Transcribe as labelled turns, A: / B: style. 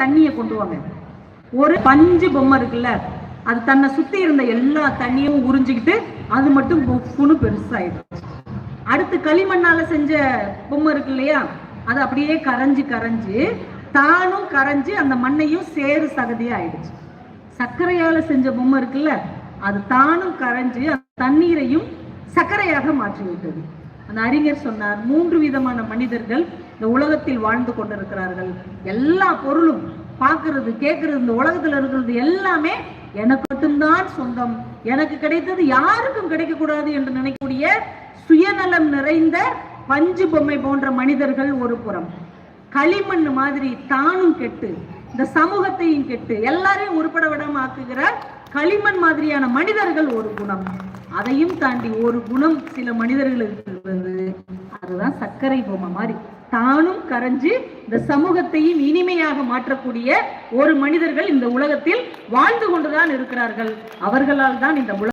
A: தண்ணியை கொண்டு வாங்க. ஒரு பஞ்சு பொம்மை இருக்குல்ல அது தன்னை சுத்தி இருந்த எல்லா தண்ணியும் உறிஞ்சிக்கிட்டு அது மட்டும் புண்ணு பெருசாயிடும். அடுத்து களிமண்ணால செஞ்ச பொம்மை இருக்கு இல்லையா அது அப்படியே கரைஞ்சு கரைஞ்சு தானும் கரைஞ்சு அந்த மண்ணையும் சேறு சகதியா ஆயிடுச்சு. சர்க்கரையால செஞ்ச பொம்மை இருக்குல்ல அது தானும் கரைஞ்சு அந்த தண்ணீரையும் சர்க்கரையாக மாற்றி விட்டது அந்த அறிஞர் சொன்னார் மூன்று விதமான மனிதர்கள் இந்த உலகத்தில் வாழ்ந்து கொண்டிருக்கிறார்கள். எல்லா பொருளும் பார்க்கறது கேட்கறது இந்த உலகத்துல இருக்கிறது எல்லாமே எனக்கு மட்டும்தான் சொந்தம். எனக்கு கிடைத்தது யாருக்கும் கிடைக்கக்கூடாது என்று நினைக்கக்கூடிய சுயநலம் நிறைந்த பஞ்சு பொம்மை போன்ற மனிதர்கள் ஒரு புறம். களிமண் மாதிரி தானும் கெட்டு இந்த சமூகத்தையும் கெட்டு எல்லாரையும் உருப்பட விடாம ஆக்குகிற களிமண் மாதிரியான மனிதர்கள் ஒரு குணம். அதையும் தாண்டி ஒரு குணம் சில மனிதர்களுக்கு இருக்கிறது அதுதான் சர்க்கரை பொம்மை மாதிரி. தானும் கரைஞ்சு இந்த சமூகத்தையும் இனிமையாக மாற்றக்கூடிய ஒரு மனிதர்கள் இந்த உலகத்தில் வாழ்ந்து கொண்டுதான் இருக்கிறார்கள். அவர்களால் தான் இந்த உலகம்